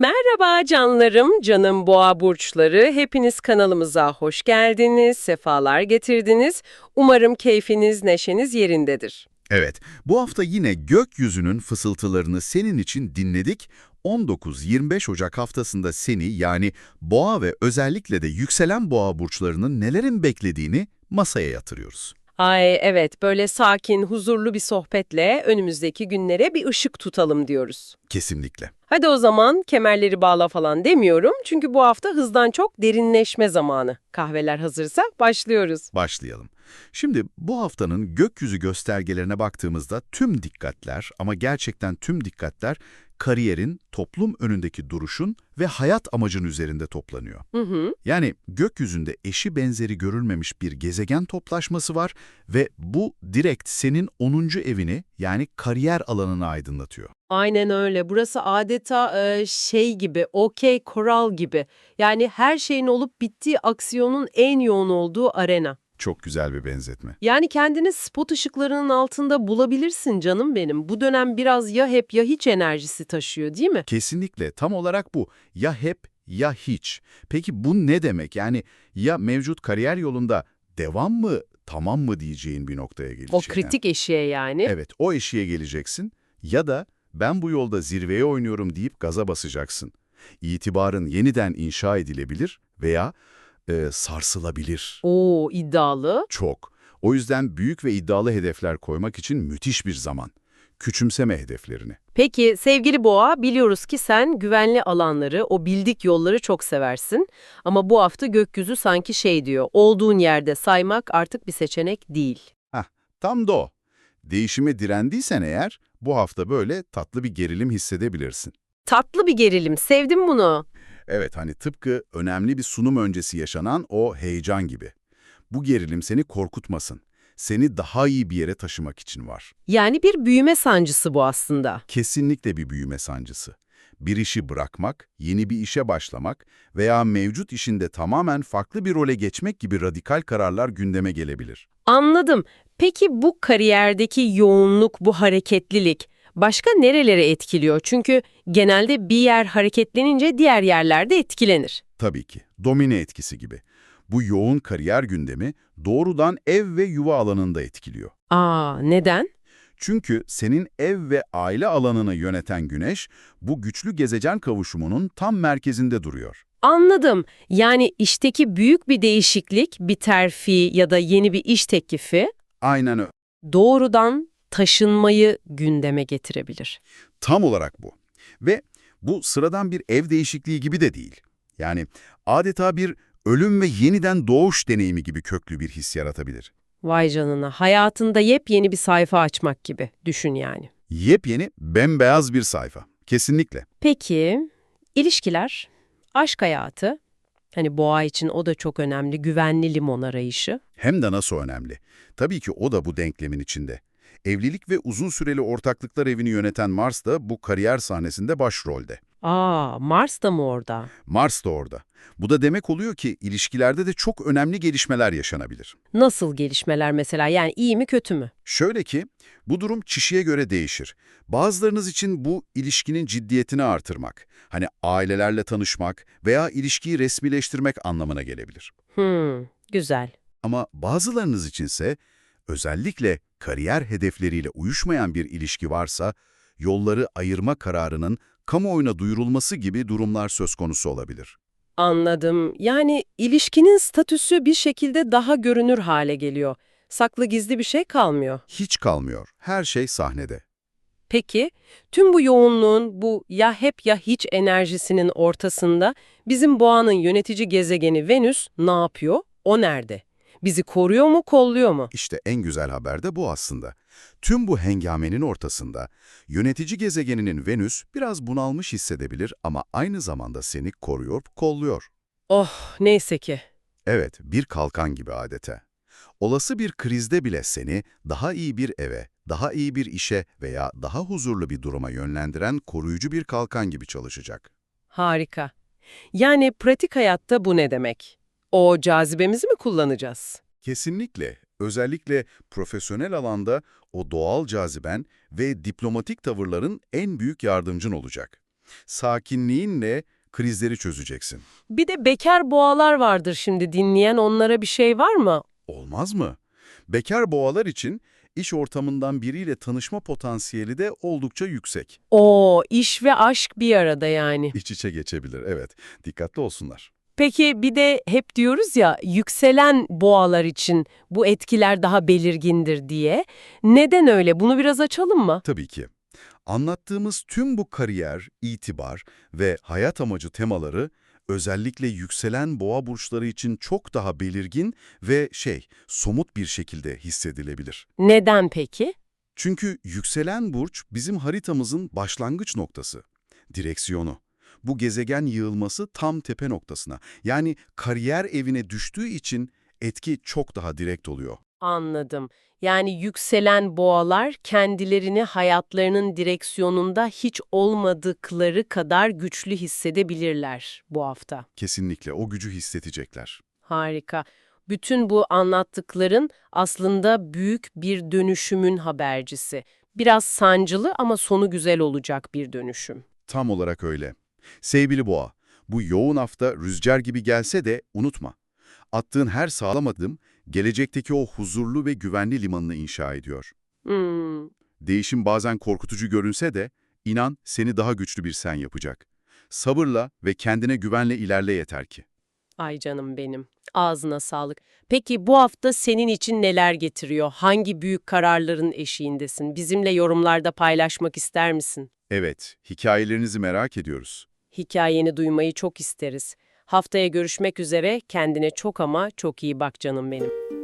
Merhaba canlarım, canım boğa burçları. Hepiniz kanalımıza hoş geldiniz, sefalar getirdiniz. Umarım keyfiniz, neşeniz yerindedir. Evet, bu hafta yine gökyüzünün fısıltılarını senin için dinledik. 19-25 Ocak haftasında seni yani boğa ve özellikle de yükselen boğa burçlarının nelerin beklediğini masaya yatırıyoruz. Ay evet, böyle sakin, huzurlu bir sohbetle önümüzdeki günlere bir ışık tutalım diyoruz. Kesinlikle. Hadi o zaman kemerleri bağla falan demiyorum. Çünkü bu hafta hızdan çok derinleşme zamanı. Kahveler hazırsa başlıyoruz. Başlayalım. Şimdi bu haftanın gökyüzü göstergelerine baktığımızda tüm dikkatler ama gerçekten tüm dikkatler kariyerin, toplum önündeki duruşun ve hayat amacın üzerinde toplanıyor. Hı hı. Yani gökyüzünde eşi benzeri görülmemiş bir gezegen toplaşması var ve bu direkt senin 10. evini yani kariyer alanını aydınlatıyor. Aynen öyle. Burası adeta e, şey gibi, okey koral gibi. Yani her şeyin olup bittiği aksiyonun en yoğun olduğu arena. Çok güzel bir benzetme. Yani kendini spot ışıklarının altında bulabilirsin canım benim. Bu dönem biraz ya hep ya hiç enerjisi taşıyor değil mi? Kesinlikle tam olarak bu. Ya hep ya hiç. Peki bu ne demek? Yani ya mevcut kariyer yolunda devam mı, tamam mı diyeceğin bir noktaya gelecek. O kritik eşiğe yani. Evet, o eşiğe geleceksin ya da ben bu yolda zirveye oynuyorum deyip gaza basacaksın. İtibarın yeniden inşa edilebilir veya e, sarsılabilir. Oo iddialı. Çok. O yüzden büyük ve iddialı hedefler koymak için müthiş bir zaman. Küçümseme hedeflerini. Peki sevgili Boğa biliyoruz ki sen güvenli alanları, o bildik yolları çok seversin. Ama bu hafta gökyüzü sanki şey diyor, olduğun yerde saymak artık bir seçenek değil. Tam da o. Değişime direndiysen eğer bu hafta böyle tatlı bir gerilim hissedebilirsin. Tatlı bir gerilim, sevdim bunu. Evet hani tıpkı önemli bir sunum öncesi yaşanan o heyecan gibi. Bu gerilim seni korkutmasın. Seni daha iyi bir yere taşımak için var. Yani bir büyüme sancısı bu aslında. Kesinlikle bir büyüme sancısı. Bir işi bırakmak, yeni bir işe başlamak veya mevcut işinde tamamen farklı bir role geçmek gibi radikal kararlar gündeme gelebilir. Anladım. Peki bu kariyerdeki yoğunluk, bu hareketlilik başka nerelere etkiliyor? Çünkü genelde bir yer hareketlenince diğer yerlerde etkilenir. Tabii ki, domine etkisi gibi. Bu yoğun kariyer gündemi doğrudan ev ve yuva alanında etkiliyor. Aa, neden? Çünkü senin ev ve aile alanını yöneten güneş, bu güçlü gezegen kavuşumunun tam merkezinde duruyor. Anladım. Yani işteki büyük bir değişiklik, bir terfi ya da yeni bir iş teklifi Aynen öyle. doğrudan taşınmayı gündeme getirebilir. Tam olarak bu. Ve bu sıradan bir ev değişikliği gibi de değil. Yani adeta bir ölüm ve yeniden doğuş deneyimi gibi köklü bir his yaratabilir. Vay canına, hayatında yepyeni bir sayfa açmak gibi düşün yani. Yepyeni, bembeyaz bir sayfa. Kesinlikle. Peki, ilişkiler, aşk hayatı, hani boğa için o da çok önemli, güvenli limon arayışı. Hem de nasıl önemli. Tabii ki o da bu denklemin içinde. Evlilik ve uzun süreli ortaklıklar evini yöneten Mars da bu kariyer sahnesinde başrolde. Aa, Mars da mı orada? Mars da orada. Bu da demek oluyor ki ilişkilerde de çok önemli gelişmeler yaşanabilir. Nasıl gelişmeler mesela, yani iyi mi kötü mü? Şöyle ki, bu durum kişiye göre değişir. Bazılarınız için bu ilişkinin ciddiyetini artırmak, hani ailelerle tanışmak veya ilişkiyi resmileştirmek anlamına gelebilir. Hmm, güzel. Ama bazılarınız içinse özellikle kariyer hedefleriyle uyuşmayan bir ilişki varsa yolları ayırma kararının kamuoyuna duyurulması gibi durumlar söz konusu olabilir. Anladım. Yani ilişkinin statüsü bir şekilde daha görünür hale geliyor. Saklı gizli bir şey kalmıyor. Hiç kalmıyor. Her şey sahnede. Peki, tüm bu yoğunluğun, bu ya hep ya hiç enerjisinin ortasında bizim boğanın yönetici gezegeni Venüs ne yapıyor? O nerede? Bizi koruyor mu, kolluyor mu? İşte en güzel haber de bu aslında. Tüm bu hengamenin ortasında yönetici gezegeninin Venüs biraz bunalmış hissedebilir ama aynı zamanda seni koruyor, kolluyor. Oh, neyse ki. Evet, bir kalkan gibi adeta. Olası bir krizde bile seni daha iyi bir eve, daha iyi bir işe veya daha huzurlu bir duruma yönlendiren koruyucu bir kalkan gibi çalışacak. Harika. Yani pratik hayatta bu ne demek? O cazibemizi mi kullanacağız? Kesinlikle. Özellikle profesyonel alanda o doğal caziben ve diplomatik tavırların en büyük yardımcın olacak. Sakinliğinle krizleri çözeceksin. Bir de bekar boğalar vardır şimdi dinleyen onlara bir şey var mı? Olmaz mı? Bekar boğalar için iş ortamından biriyle tanışma potansiyeli de oldukça yüksek. Oo, iş ve aşk bir arada yani. İç içe geçebilir, evet. Dikkatli olsunlar. Peki bir de hep diyoruz ya yükselen boğalar için bu etkiler daha belirgindir diye. Neden öyle? Bunu biraz açalım mı? Tabii ki. Anlattığımız tüm bu kariyer, itibar ve hayat amacı temaları özellikle yükselen boğa burçları için çok daha belirgin ve şey, somut bir şekilde hissedilebilir. Neden peki? Çünkü yükselen burç bizim haritamızın başlangıç noktası, direksiyonu. Bu gezegen yığılması tam tepe noktasına, yani kariyer evine düştüğü için etki çok daha direkt oluyor. Anladım. Yani yükselen boğalar kendilerini hayatlarının direksiyonunda hiç olmadıkları kadar güçlü hissedebilirler bu hafta. Kesinlikle o gücü hissedecekler. Harika. Bütün bu anlattıkların aslında büyük bir dönüşümün habercisi. Biraz sancılı ama sonu güzel olacak bir dönüşüm. Tam olarak öyle. Sevgili boğa, bu yoğun hafta rüzgar gibi gelse de unutma. Attığın her sağlam adım, gelecekteki o huzurlu ve güvenli limanını inşa ediyor. Hmm, Değişim bazen korkutucu görünse de, inan seni daha güçlü bir sen yapacak. Sabırla ve kendine güvenle ilerle yeter ki. ay canım benim. Ağzına sağlık. Peki bu hafta senin için neler getiriyor? Hangi büyük kararların eşiğindesin? Bizimle yorumlarda paylaşmak ister misin? Evet, hikayelerinizi merak ediyoruz. Hikayeni duymayı çok isteriz. Haftaya görüşmek üzere. Kendine çok ama çok iyi bak canım benim.